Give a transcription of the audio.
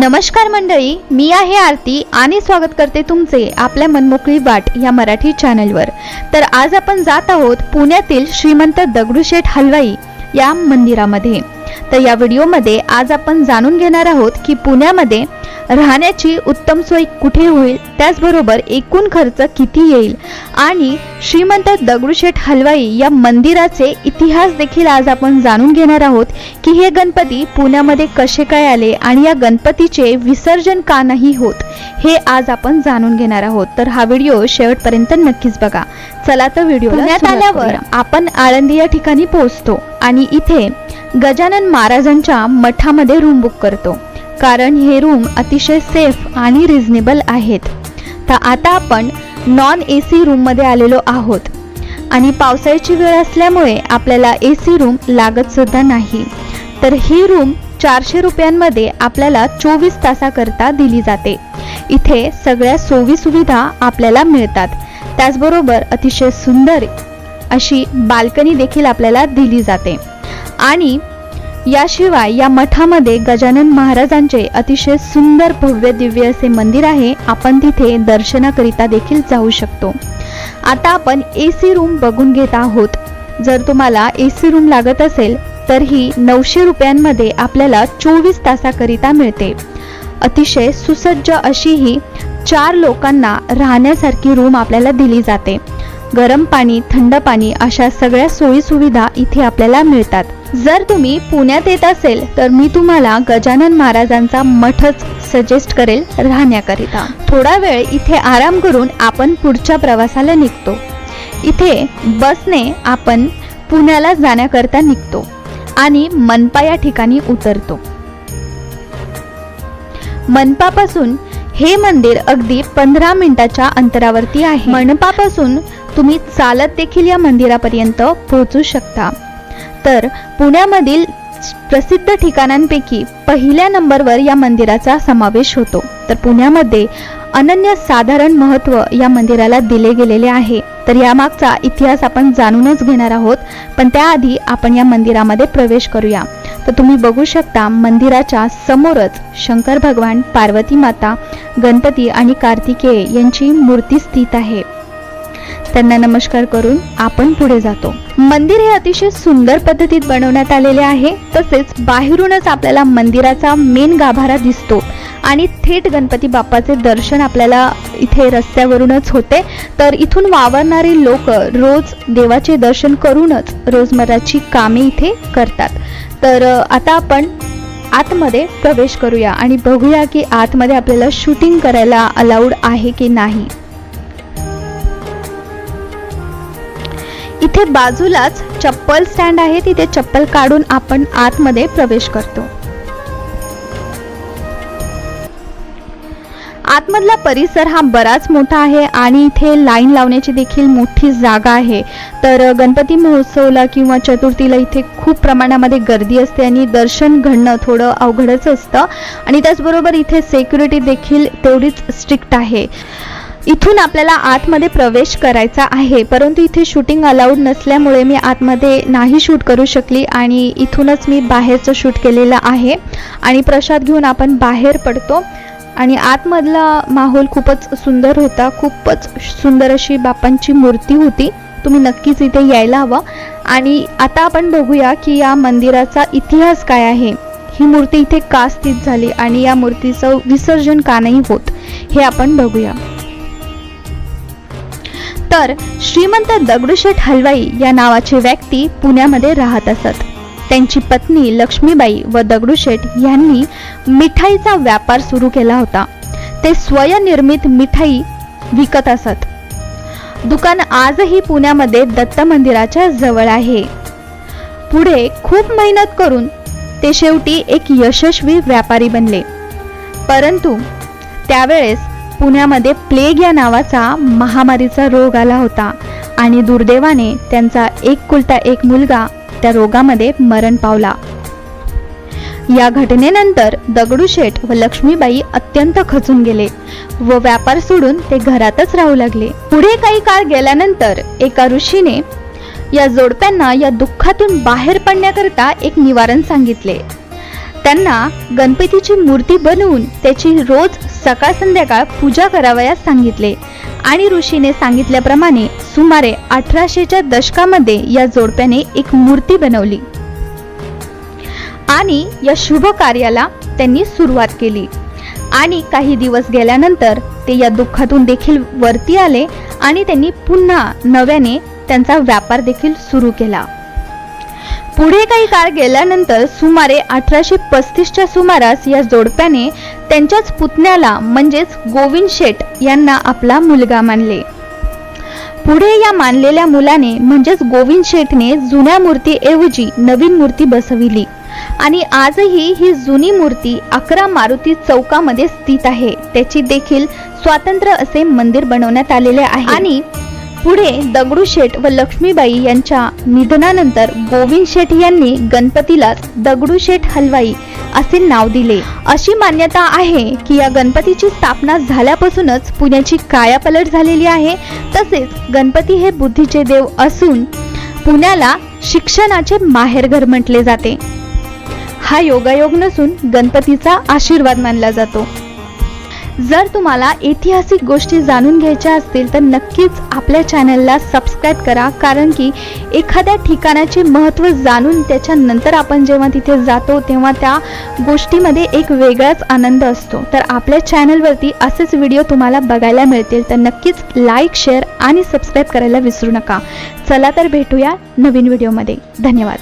नमस्कार मंडळी मी आहे आरती आणि स्वागत करते तुमचे आपल्या मनमोकळी वाट या मराठी चॅनलवर. तर आज आपण जात आहोत पुण्यातील श्रीमंत दगडूशेठ हलवाई या मंदिरामध्ये. तर या व्हिडिओमध्ये आज आपण जाणून घेणार आहोत की पुण्यामध्ये राहण्याची उत्तम सोय कुठे होईल? त्याचबरोबर एकूण खर्च किती येईल? आणि श्रीमंत दगडूशेठ हलवाई या मंदिराचे इतिहास देखील आज आपण जाणून घेणार आहोत की हे गणपती पुण्यामध्ये कसे काय आले आणि या गणपतीचे विसर्जन का नाही होत हे आज आपण जाणून घेणार आहोत. तर हा व्हिडिओ शेवटपर्यंत नक्कीच बघा. चला तर व्हिडिओ पुण्यात आल्यावर आपण आळंदी या ठिकाणी पोहोचतो आणि इथे गजानन महाराजांच्या मठामध्ये रूम बुक करतो. कारण हे रूम अतिशय सेफ आणि रिझनेबल आहेत. तर आता आपण नॉन ए सी रूममध्ये आलेलो आहोत. आणि पावसाळ्याची वेळ असल्यामुळे आपल्याला ए सी रूम लागत सुद्धा नाही. तर ही रूम चारशे रुपयांमध्ये आपल्याला चोवीस तासाकरता दिली जाते. इथे सगळ्या सोयी सुविधा आपल्याला मिळतात. त्याचबरोबर अतिशय सुंदर अशी बाल्कनी देखील आपल्याला दिली जाते. आणि याशिवाय या मठामध्ये गजानन महाराजांचे अतिशय सुंदर भव्य दिव्य असे मंदिर आहे. आपण तिथे दर्शनाकरिता देखील जाऊ शकतो. आता आपण ए सी रूम बघून घेत आहोत. जर तुम्हाला ए सी रूम लागत असेल तर ही नऊशे रुपयांमध्ये आपल्याला चोवीस तासाकरिता मिळते. अतिशय सुसज्ज अशी ही चार लोकांना राहण्यासारखी रूम आपल्याला दिली जाते. गरम पाणी थंड पाणी अशा सगळ्या सोयीसुविधा इथे आपल्याला मिळतात. जर तुम्ही पुण्यात येत असेल तर मी तुम्हाला गजानन महाराजांचा मठच सजेस्ट करेल राहण्याकरिता. थोडा वेळ इथे आराम करून आपण पुढच्या प्रवासाला निघतो. इथे बसने आपण पुण्याला जाण्याकरता निघतो आणि मनपा या ठिकाणी उतरतो. मनपापासून हे मंदिर अगदी पंधरा मिनिटाच्या अंतरावरती आहे. मनपापासून तुम्ही चालत देखील या मंदिरापर्यंत पोहोचू शकता. तर पुण्यामधील प्रसिद्ध ठिकाणांपैकी पहिल्या नंबरवर या मंदिराचा समावेश होतो. तर पुण्यामध्ये अनन्य साधारण महत्त्व या मंदिराला दिले गेलेले आहे. तर यामागचा इतिहास आपण जाणूनच घेणार आहोत पण त्याआधी आपण या मंदिरामध्ये प्रवेश करूया. तर तुम्ही बघू शकता मंदिराच्या समोरच शंकर भगवान पार्वती माता गणपती आणि कार्तिकेय यांची मूर्ती स्थित आहे. त्यांना नमस्कार करून आपण पुढे जातो. मंदिर हे अतिशय सुंदर पद्धतीत बनवण्यात आलेले आहे. तसेच बाहेरूनच आपल्याला मंदिराचा मेन गाभारा दिसतो. आणि थेट गणपती बाप्पाचे दर्शन आपल्याला इथे रस्त्यावरूनच होते. तर इथून वावरणारे लोक रोज देवाचे दर्शन करूनच रोजमर्राची कामे इथे करतात. तर आता आपण आतमध्ये प्रवेश करूया. आणि बघूया की आतमध्ये आपल्याला शूटिंग करायला अलाउड आहे की नाही. इथे बाजूलाच चप्पल स्टँड आहे. तिथे चप्पल काढून आपण आतमध्ये प्रवेश करतो. आतमधला परिसर हा बराच मोठा आहे आणि इथे लाईन लावण्याची देखील मोठी जागा आहे. तर गणपती महोत्सवला किंवा चतुर्थीला इथे खूप प्रमाणामध्ये गर्दी असते आणि दर्शन घडणं थोडं अवघडच असतं. आणि त्याचबरोबर इथे सेक्युरिटी देखील तेवढीच स्ट्रिक्ट आहे. इथून आपल्याला आतमध्ये प्रवेश करायचा आहे. परंतु इथे शूटिंग अलाउड नसल्यामुळे मी आतमध्ये नाही शूट करू शकली आणि इथूनच मी बाहेरचं शूट केलेलं आहे. आणि प्रसाद घेऊन आपण बाहेर पडतो. आणि आतमधला माहोल खूपच सुंदर होता. खूपच सुंदर अशी बापांची मूर्ती होती. तुम्ही नक्कीच इथे यायला हवं. आणि आता आपण बघूया की या मंदिराचा इतिहास काय आहे. ही मूर्ती इथे का स्थित झाली? आणि या मूर्तीचं विसर्जन का नाही होत? हे आपण बघूया. तर श्रीमंत दगडूशेठ हलवाई या नावाचे व्यक्ती पुण्यामध्ये राहत असत. त्यांची पत्नी लक्ष्मीबाई व दगडूशेठ यांनी मिठाईचा व्यापार सुरू केला होता. ते स्वयंनिर्मित मिठाई विकत असत. दुकान आजही पुण्यामध्ये दत्त मंदिराच्या जवळ आहे. पुढे खूप मेहनत करून ते शेवटी एक यशस्वी व्यापारी बनले. परंतु त्यावेळेस पुण्यामध्ये प्लेग या नावाचा महामारीचा रोग आला होता. आणि दुर्दैवाने त्यांचा एक कुलता एक मुलगा त्या रोगामध्ये मरण पावला. या घटनेनंतर दगडूशेठ व लक्ष्मीबाई अत्यंत खचून गेले व व्यापार सोडून ते घरातच राहू लागले. पुढे काही काळ गेल्यानंतर एका ऋषीने या जोडप्यांना या दुःखातून बाहेर पडण्याकरता एक निवारण सांगितले. त्यांना गणपतीची मूर्ती बनवून त्याची रोज सकाळ संध्याकाळ पूजा करावयास सांगितले. आणि ऋषीने सांगितल्याप्रमाणे सुमारे अठराशेच्या दशकामध्ये या जोडप्याने एक मूर्ती बनवली. आणि या शुभ कार्याला त्यांनी सुरुवात केली. आणि काही दिवस गेल्यानंतर ते या दुःखातून देखील वरती आले आणि त्यांनी पुन्हा नव्याने त्यांचा व्यापार देखील सुरू केला. पुढे काही काळ गेल्यानंतर सुमारे अठराशे पस्तीसच्या सुमारास या जोडप्याने त्यांच्याच पुतण्याला म्हणजेच गोविंद शेठ यांना आपला मुलगा मानले. पुढे या मानलेल्या मुलाने म्हणजेच गोविंद शेठने जुन्या मूर्तीऐवजी नवीन मूर्ती बसविली. आणि आजही ही जुनी मूर्ती अकरा मारुती चौकामध्ये स्थित आहे. त्याची देखील स्वातंत्र्य असे मंदिर बनवण्यात आलेले आहे. आणि पुढे दगडूशेठ व लक्ष्मीबाई यांच्या निधनानंतर गोविंद शेठ यांनी गणपतीलाच दगडूशेठ हलवाई असे नाव दिले. अशी मान्यता आहे की या गणपतीची स्थापना झाल्यापासूनच पुण्याची कायापलट झालेली आहे. तसेच गणपती हे बुद्धीचे देव असून पुण्याला शिक्षणाचे माहेरघर म्हटले जाते. हा योगायोग नसून गणपतीचा आशीर्वाद मानला जातो. जर तुम्हाला ऐतिहासिक गोष्टी जाणून घ्यायच्या असतील तर नक्कीच आपल्या चॅनलला सबस्क्राईब करा. कारण की एखाद्या ठिकाणाचे महत्त्व जाणून त्याच्यानंतर आपण जेव्हा तिथे जातो तेव्हा त्या गोष्टीमध्ये एक वेगळाच आनंद असतो. तर आपल्या चॅनलवरती असेच व्हिडिओ तुम्हाला बघायला मिळतील. तर नक्कीच लाईक शेअर आणि सबस्क्राईब करायला विसरू नका. चला तर भेटूया नवीन व्हिडिओमध्ये धन्यवाद.